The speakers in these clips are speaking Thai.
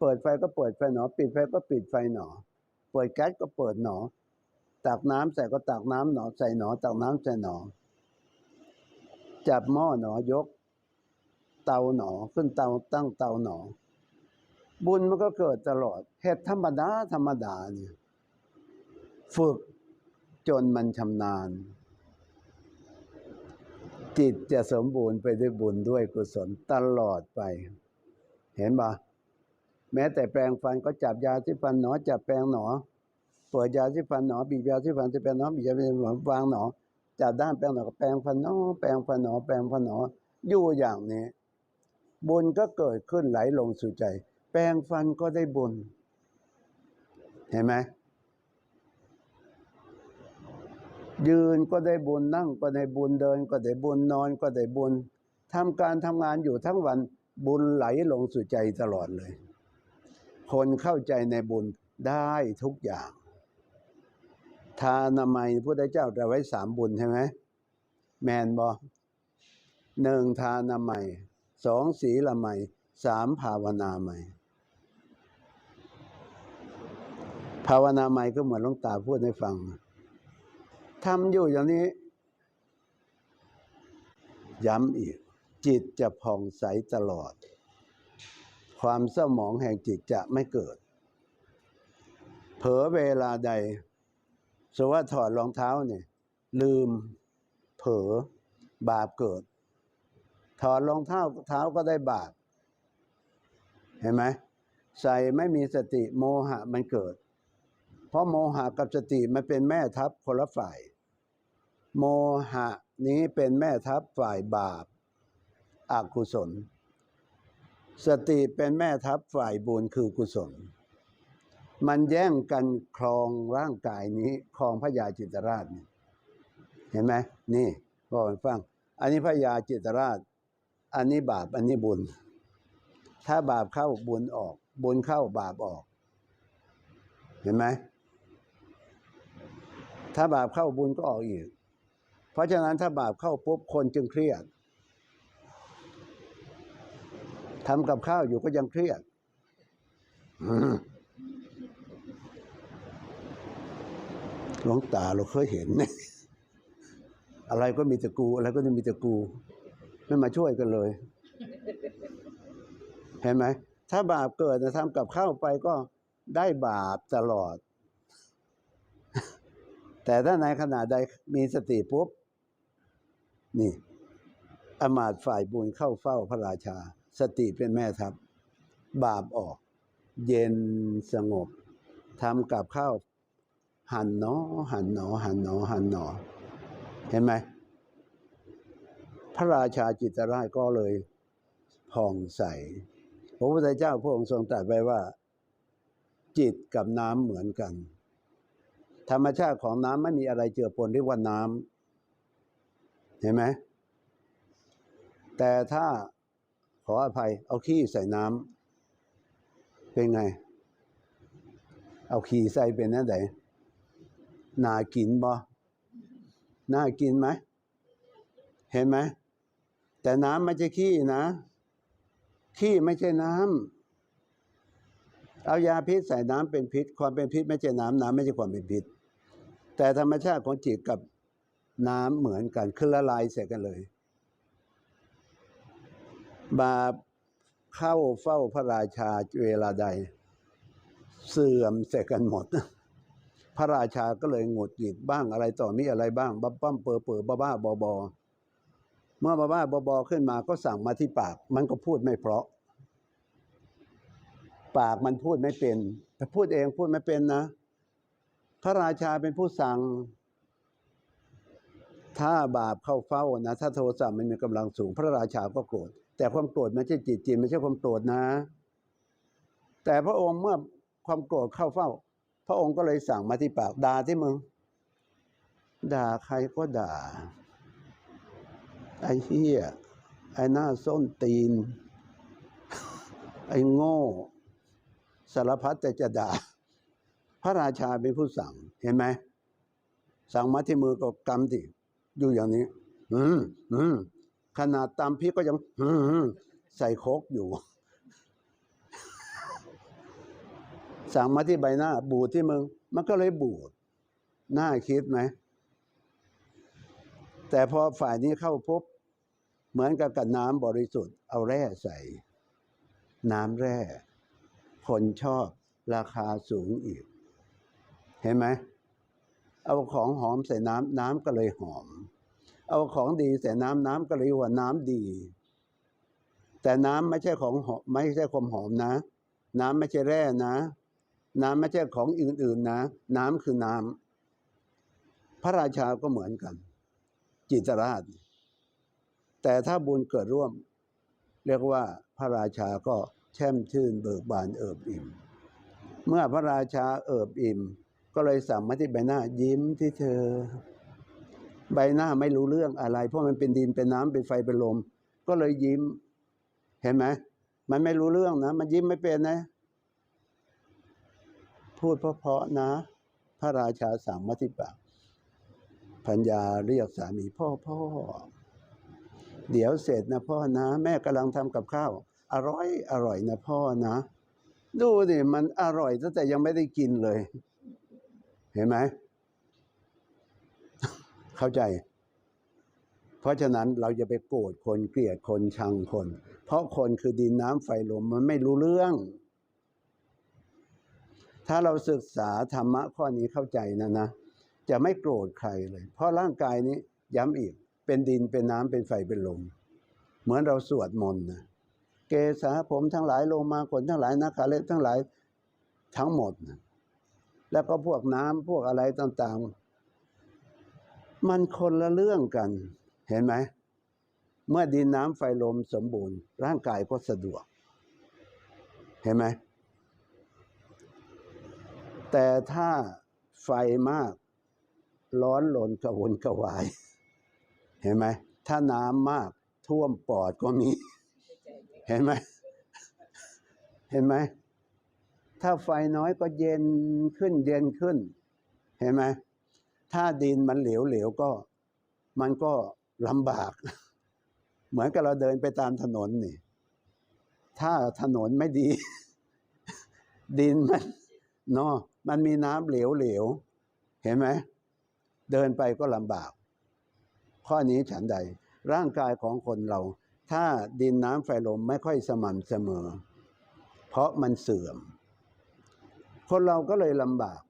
เปิดไฟก็เปิดไฟหนอ ปิดไฟก็ปิดไฟหนอ เปิดแก๊สก็เปิดหนอ ตักน้ำใส่ก็ตักน้ำหนอใส่หนอ ตักน้ำใส่หนอ จับหม้อหนอยก เตาหนอขึ้นเตาตั้งเตาหนอ บุญมันก็เกิดตลอดเหตุธรรมดาธรรมดาเนี่ยฝึกจนมันชำนาญ จิตจะสมบูรณ์ไปด้วยบุญด้วยกุศลตลอดไป เห็นปะ แม้แต่แปรงฟันก็จับยาที่ฟันหนอจับแปรงหนอเปิดยาที่ฟันหนอบีบยาที่ฟันที่แปรงหนอบีบยาที่ฟันวางหนอจับด้านแปรงหนอก็แปรงฟันหนอแปรงฟันหนอแปรงฟันหนออยู่อย่างนี้ บุญก็เกิดขึ้นไหลลงสู่ใจ แปรงฟันก็ได้บุญ เห็นไหมยืนก็ได้บุญนั่งก็ได้บุญเดิน ก็ได้บุญนอนก็ได้บุญทำการทำงานอยู่ทั้งวันบุญไหลลงสู่ใจตลอดเลย คนเข้าใจในบุญได้ทุกอย่าง ทานามัยพระพุทธเจ้าแต่ไว้สามบุญใช่ไหมแมนบอหนึ่งทานามัยสองศีละไมยสามภาวนาไมภาวนาไมยก็เหมือนหลวงตาพูดให้ฟังทำอยู่อย่างนี้ ย้ำอีก จิตจะผ่องใสตลอด ความเศร้าหมองแห่งจิตจะไม่เกิด เผลอเวลาใดสมมติว่าถอดรองเท้าเนี่ยลืม เผลอบาปเกิด ถอดรองเท้าเท้าก็ได้บาปเห็นไหมใส่ไม่มีสติโมหะมันเกิด เพราะโมหะกับสติมันเป็นแม่ทัพคนละฝ่าย โมหะนี้เป็นแม่ทัพฝ่ายบาปอากุศล สติเป็นแม่ทัพฝ่ายบุญคือกุศล มันแย่งกันครองร่างกายนี้ครองพระยาจิตรราชนี่เห็นไหมนี่บอกฟัง อันนี้พระยาจิตรราช อันนี้บาปอันนี้บุญ ถ้าบาปเข้าบุญออก บุญเข้าบาปออก เห็นไหมถ้าบาปเข้าบุญก็ออกอีก เพราะฉะนั้นถ้าบาปเข้าปุ๊บคนจึงเครียด ทำกับข้าวอยู่ก็ยังเครียดหลวงตาเราเคยเห็น อะไรก็มีแต่กู อะไรก็มีแต่กู ไม่มาช่วยกันเลย เห็นไหม ถ้าบาปเกิดนะทำกับข้าวไปก็ได้บาปตลอด แต่ถ้าในขณะใดมีสติปุ๊บ นี่อมาตฝ่ายบุญเข้าเฝ้าพระราชา สติเป็นแม่ทัพบาปออก เย็นสงบทำกับข้าวหันหนอหันหนอหันหนอหันหนอ เห็นไหม พระราชาจิตรราชก็เลยผ่องใสพระพุทธเจ้าพระองค์ทรงตรัสไว้ว่า จิตกับน้ำเหมือนกัน ธรรมชาติของน้ำไม่มีอะไรเจือปนเรียกว่าน้ำเห็นไหมแต่ถ้า ขออภัย เอาขี้ใส่น้ำเป็นไง เอาขี้ใส่เป็นนั่นไหนน่ากินบ่น่ากินไหม เห็นไหม แต่น้ำไม่ใช่ขี้นะ ขี้ไม่ใช่น้ำเอายาพิษใส่น้ำเป็นพิษ ความเป็นพิษไม่ใช่น้ำน้ำไม่ใช่ความเป็นพิษ แต่ธรรมชาติของจิตกับน้ำเหมือนกันคือละลายใส่กันเลย บาปเข้าเฝ้าพระราชาเวลาใด เสื่อมเสร็จกันหมด พระราชาก็เลยหงุดหงิดบ้างอะไรต่อมีอะไรบ้างบั้มปั้มเปอเปอบ้าบ้าบอบอเมื่อบ้าบ้าบอบอขึ้นมาก็สั่งมาที่ปาก มันก็พูดไม่เพราะ ปากมันพูดไม่เป็น แต่พูดเองพูดไม่เป็นนะ พระราชาเป็นผู้สั่ง ถ้าบาปเข้าเฝ้านะ ถ้าโทสะมันมีกำลังสูง พระราชาก็โกรธ แต่ความโกรธไม่ใช่จิตจิตไม่ใช่ความโกรธนะ แต่พระองค์เมื่อความโกรธเข้าเฝ้า พระองค์ก็เลยสั่งมาที่ปากด่าที่มึง ด่าใครก็ด่า ไอ้เหี้ยไอ้หน้าส้นตีน ไอ้โง่ สารพัดแต่จะด่า พระราชาเป็นผู้สั่งเห็นไหม สั่งมาที่มือก็กำดิอยู่อย่างนี้ อืมอืม ขนาดตามพริกก็ยังใส่โคกอยู่ สั่งมาที่ใบหน้า บูดที่มึง มันก็เลยบูดน่าคิดไหม แต่พอฝ่ายนี้เข้าพบ เหมือนกับกับน้ำบริสุทธิ์ เอาแร่ใส่ น้ำแร่ คนชอบราคาสูงอีก เห็นไหม เอาของหอมใส่น้ำน้ำก็เลยหอม เอาของดีใส่น้ำน้ำก็เลยว่าน้ำดี แต่น้ำไม่ใช่ของหอมไม่ใช่ความหอมนะ น้ำไม่ใช่แร่นะ น้ำไม่ใช่ของอื่นๆนะ น้ำคือน้ำพระราชาก็เหมือนกัน จิตรราช แต่ถ้าบุญเกิดร่วม เรียกว่าพระราชาก็แช่มชื่นเบิกบานเอิบอิ่ม เมื่อพระราชาเอิบอิ่ม ก็เลยสั่งมาที่ใบหน้ายิ้มที่เธอ ใบหน้าไม่รู้เรื่องอะไร เพราะมันเป็นดินเป็นน้ำเป็นไฟเป็นลม ก็เลยยิ้ม เห็นไหมมันไม่รู้เรื่องนะ มันยิ้มไม่เป็นนะ พูดเพราะๆนะ พระราชาสั่งมาที่ปากพัญญาเรียกสามีพ่อพ่อเดี๋ยวเสร็จนะพ่อนะ แม่กำลังทำกับข้าว อร่อยอร่อยนะพ่อนะ ดูดิมันอร่อยตั้งแต่ยังไม่ได้กินเลย เห็นไหม เข้าใจ เพราะฉะนั้นเราจะไปโกรธคนเกลียดคนชังคน เพราะคนคือดินน้ำไฟลมมันไม่รู้เรื่อง ถ้าเราศึกษาธรรมะข้อนี้เข้าใจนะนะ จะไม่โกรธใครเลย เพราะร่างกายนี้ย้ำอีก เป็นดินเป็นน้ำเป็นไฟเป็นลม เหมือนเราสวดมนต์นะเกษาผมทั้งหลายโลมาขนทั้งหลายนาคาเล็บทั้งหลายทั้งหมดนะแล้วก็พวกน้ำพวกอะไรต่างๆ มันคนละเรื่องกัน เห็นไหม เมื่อดินน้ำไฟลมสมบูรณ์ ร่างกายก็สะดวก เห็นไหม แต่ถ้าไฟมาก ร้อนลนกระวนกระวาย เห็นไหม ถ้าน้ำมากท่วมปอดก็มี เห็นไหม เห็นไหม ถ้าไฟน้อยก็เย็นขึ้นเย็นขึ้น เห็นไหม ถ้าดินมันเหลวๆก็ มันก็ลำบาก เหมือนกับเราเดินไปตามถนนนี่ ถ้าถนนไม่ดี ดินมันเนาะมันมีน้ำเหลวๆเห็นไหมเดินไปก็ลำบาก ข้อนี้ฉันใด ร่างกายของคนเรา ถ้าดินน้ำไฟลมไม่ค่อยสม่ำเสมอ เพราะมันเสื่อม คนเราก็เลยลำบาก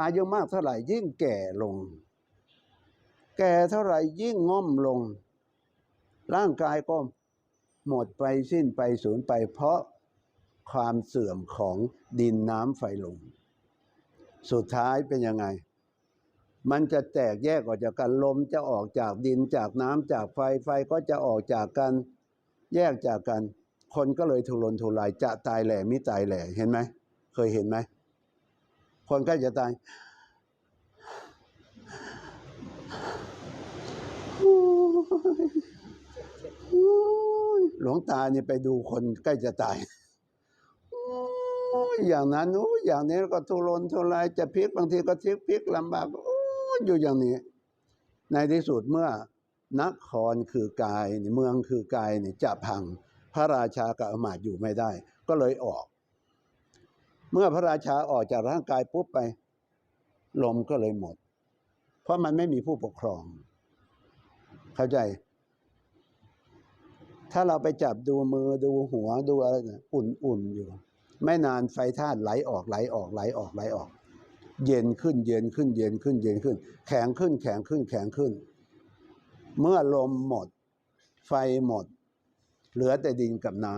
อายุมากเท่าไหร่ยิ่งแก่ลง แก่เท่าไหร่ยิ่งง่อมลง ร่างกายก็หมดไปสิ้นไปสูญไป เพราะความเสื่อมของดินน้ำไฟลมสุดท้ายเป็นยังไง มันจะแตกแยกออกจากกันลมจะออกจากดินจากน้ำจากไฟไฟก็จะออกจากกัน แยกจากกัน คนก็เลยทุรนทุรายจะตายแหล่มิตายแหล่เห็นไหม เคยเห็นไหม คนใกล้จะตายหลวงตาเนี่ยไปดูคนใกล้จะตายอย่างนั้นอย่างนี้ก็ทุรนทุรายจะพลิกบางทีก็พลิกพลิกลำบากอยู่อย่างนี้ ในที่สุดเมื่อนครคือกายเมืองคือกายนี่จะพัง พระราชากับอมาตย์อยู่ไม่ได้ ก็เลยออก เมื่อพระราชาออกจากร่างกายปุ๊บไป ลมก็เลยหมด เพราะมันไม่มีผู้ปกครอง เข้าใจ ถ้าเราไปจับดูมือดูหัวดูอะไรนะอุ่นๆอยู่ ไม่นานไฟธาตุไหลออกไหลออกไหลออกไหลออก เย็นขึ้นเย็นขึ้นเย็นขึ้นเย็นขึ้น แข็งขึ้นแข็งขึ้นแข็งขึ้น เมื่อลมหมด ไฟหมด เหลือแต่ดินกับน้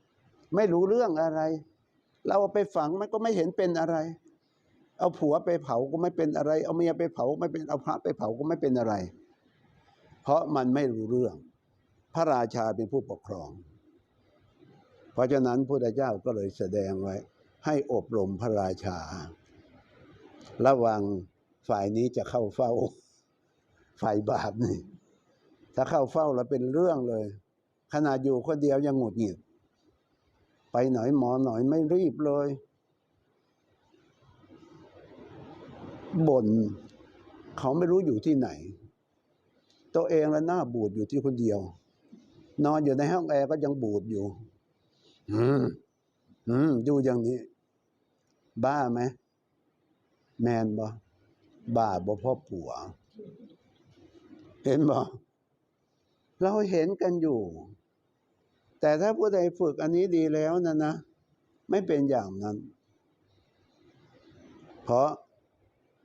ำไม่รู้เรื่องอะไร เราเอาไปฝังมันก็ไม่เห็นเป็นอะไร เอาผัวไปเผาก็ไม่เป็นอะไร เอาเมียไปเผาไม่เป็นเอาพระไปเผาก็ไม่เป็นอะไร เพราะมันไม่รู้เรื่อง พระราชาเป็นผู้ปกครอง เพราะฉะนั้นพระพุทธเจ้าก็เลยแสดงไว้ ให้อบรมพระราชา ระวังฝ่ายนี้จะเข้าเฝ้าฝ่ายบาปนี่ ถ้าเข้าเฝ้าแล้วเป็นเรื่องเลย ขนาดอยู่คนเดียวยังหงุดหงิด ไปไหนหมอหน่อยไม่รีบเลยบ่นเขาไม่รู้อยู่ที่ไหน ตัวเองแล้วหน้าบูดอยู่ที่คนเดียว นอนอยู่ในห้องแอร์ก็ยังบูดอยู่ อืมอืมดูอย่างนี้ บ้าไหมแมนบ่บ้าบ่พ่อผัว เห็นบ่เราเห็นกันอยู่ แต่ถ้าผู้ใดฝึกอันนี้ดีแล้วนะนะ ไม่เป็นอย่างนั้น เพราะ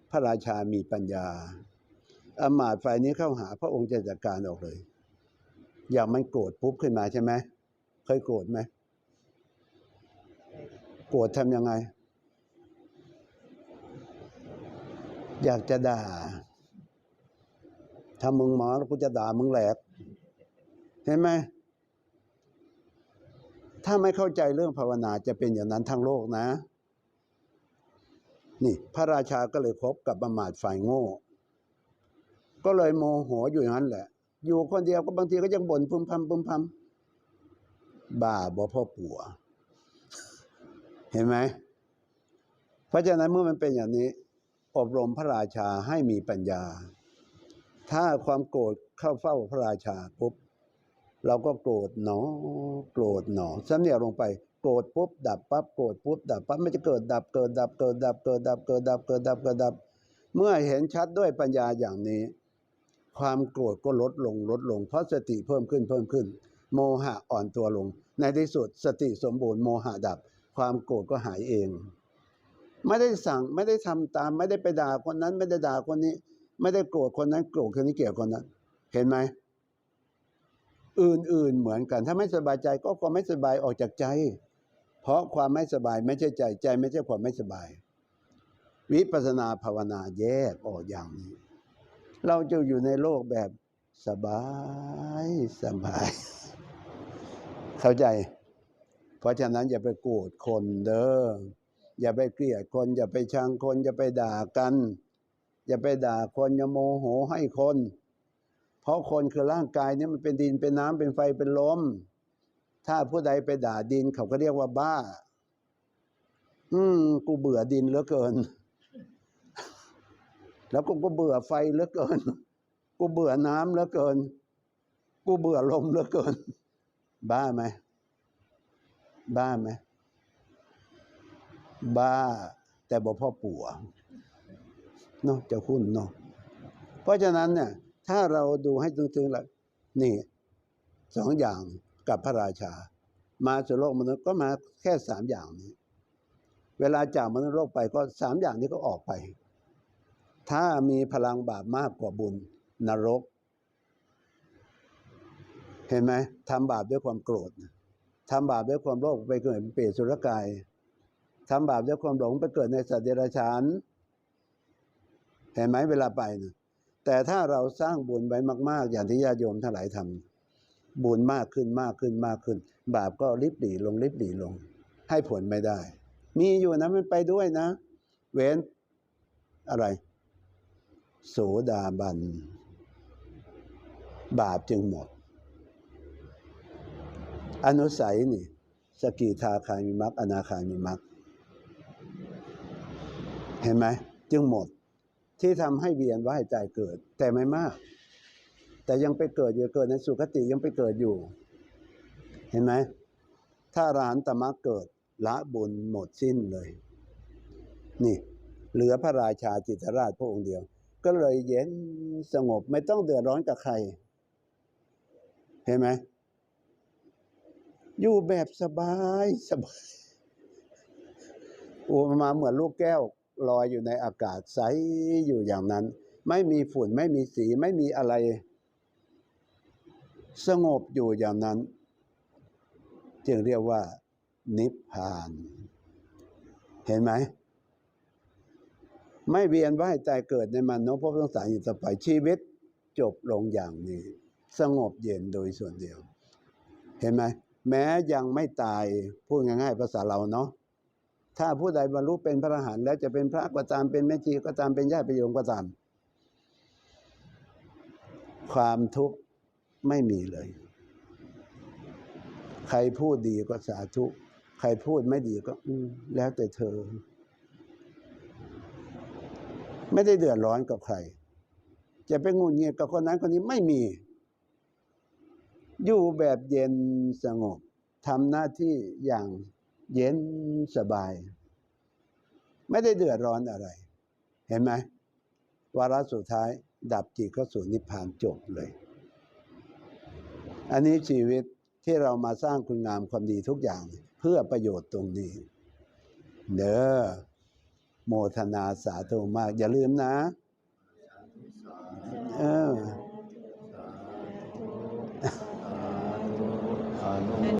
พระราชามีปัญญาอมาตฝ่ายนี้เข้าหาพระองค์จะจัดการออกเลย อย่างมันโกรธปุ๊บขึ้นมาใช่ไหมเคยโกรธไหมโกรธทำยังไง อยากจะด่า ถ้ามึงหมอแล้วกูจะด่ามึงแหลก เห็นไหม ถ้าไม่เข้าใจเรื่องภาวนาจะเป็นอย่างนั้นทั้งโลกนะ นี่พระราชาก็เลยคบกับประมาทฝ่ายโง่ ก็เลยโมโหอยู่อย่างนั้นแหละ อยู่คนเดียวก็บางทีก็ยังบ่นพึมพำพึมพำบ้าบ่พ่อปัว เห็นไหม เพราะฉะนั้นเมื่อมันเป็นอย่างนี้ อบรมพระราชาให้มีปัญญา ถ้าความโกรธเข้าเฝ้าพระราชาปุ๊บ เราก็โกรธหนอ โกรธหนอสำเนียลงไปโกรธปุ๊บดับปั๊บโกรธปุ๊บดับปั๊บมันจะเกิดดับเกิดดับเกิดดับเกิดดับเกิดดับเกิดดับเกิดดับ เมื่อเห็นชัดด้วยปัญญาอย่างนี้ ความโกรธก็ลดลงลดลง เพราะสติเพิ่มขึ้นเพิ่มขึ้น โมหะอ่อนตัวลง ในที่สุดสติสมบูรณ์โมหะดับ ความโกรธก็หายเอง ไม่ได้สั่งไม่ได้ทำตาม ไม่ได้ไปด่าคนนั้น ไม่ได้ด่าคนนี้ ไม่ได้โกรธคนนั้นโกรธคนนี้เกลียดคนนั้น เห็นไหม อื่นๆเหมือนกัน ถ้าไม่สบายใจก็ความไม่สบายออกจากใจ เพราะความไม่สบายไม่ใช่ใจใจไม่ใช่ความไม่สบาย วิปัสนาภาวนาแยกออกอย่างนี้ เราจะอยู่ในโลกแบบสบายสบาย เข้าใจ เพราะฉะนั้นอย่าไปโกรธคนเด้ออย่าไปเกลียดคน อย่าไปชังคน อย่าไปด่ากัน อย่าไปด่าคนอย่าโมโหให้คน เพราะคนคือร่างกายนี้มันเป็นดินเป็นน้ำเป็นไฟเป็นลม ถ้าผู้ใดไปด่าดินเขาก็เรียกว่าบ้า อืมกูเบื่อดินเหลือเกิน แล้วกูก็เบื่อไฟเหลือเกิน กูเบื่อน้ำเหลือเกิน กูเบื่อลมเหลือเกิน บ้าไหมบ้าไหมบ้า แต่บ่พ่อปู่เนาะจะคุ้นเนาะเพราะฉะนั้นเนี่ย ถ้าเราดูให้ตึงๆล้วนี่สองอย่างกับพระราชา มาสู่โลกมนุษย์ก็มาแค่สามอย่างนี้ เวลาจากมนุษย์โลกไปก็สามอย่างนี้ก็ออกไป ถ้ามีพลังบาปมากกว่าบุญนรก เห็นไหมทำบาปด้วยความโกรธทำบาปด้วยความโลภไปเกิดเป็นเปรตสุรกายทำบาปด้วยความหลงไปเกิดในสัตว์เดรัจฉานเห็นไหมเวลาไปนะ แต่ถ้าเราสร้างบุญไว้มาก ๆ อย่างที่ญาติโยมทั้งหลายทำบุญมากขึ้นมากขึ้นมากขึ้น บาปก็ริบหลีลงริบหลีลง ให้ผลไม่ได้ มีอยู่นะมันไปด้วยนะ เว้นอะไรโสดาบัน บาปจึงหมด อนุสัยนี่ สกิทาคามิมักอนาคามิมัก เห็นไหม จึงหมด ที่ทำให้เวียนว่ายใจเกิด แต่ไม่มาก แต่ยังไปเกิดอยู่เกิดในสุคติยังไปเกิดอยู่ เห็นไหมถ้าอรหันตมรรคเกิดละบุญหมดสิ้นเลย นี่ เหลือพระราชาจิตรราชพระองค์เดียว ก็เลยเย็นสงบไม่ต้องเดือดร้อนกับใคร เห็นไหมอยู่แบบสบายสบายอุปมาเหมือนลูกแก้ว ลอยอยู่ในอากาศใสอยู่อย่างนั้น ไม่มีฝุ่นไม่มีสีไม่มีอะไร สงบอยู่อย่างนั้น จึงเรียกว่า นิพพาน เห็นไหม ไม่เวียนว่ายตายเกิดในมันนพพบต้องสารอีกต่อไปชีวิตจบลงอย่างนี้ สงบเย็นโดยส่วนเดียว เห็นไหมแม้ยังไม่ตายพูดง่ายๆภาษาเราเนาะ ถ้าผู้ใดบรรลุเป็นพระอรหันต์แล้วจะเป็นพระก็ตามเป็นแม่ชีก็ตามเป็นญาติประโยมก็ตาม ความทุกข์ไม่มีเลย ใครพูดดีก็สาธุ ใครพูดไม่ดีก็อืแล้วแต่เธอ ไม่ได้เดือดร้อนกับใคร จะไปงุนเงียกับคนนั้นคนนี้ไม่มี อยู่แบบเย็นสงบทำหน้าที่อย่าง เย็นสบาย ไม่ได้เดือดร้อนอะไร เห็นไหมวาระสุดท้ายดับจิตเข้าสู่นิพพานจบเลย อันนี้ชีวิตที่เรามาสร้างคุณงามความดีทุกอย่างเพื่อประโยชน์ตรงนี้ เด้อโมทนาสาธุมาก อย่าลืมนะ เออ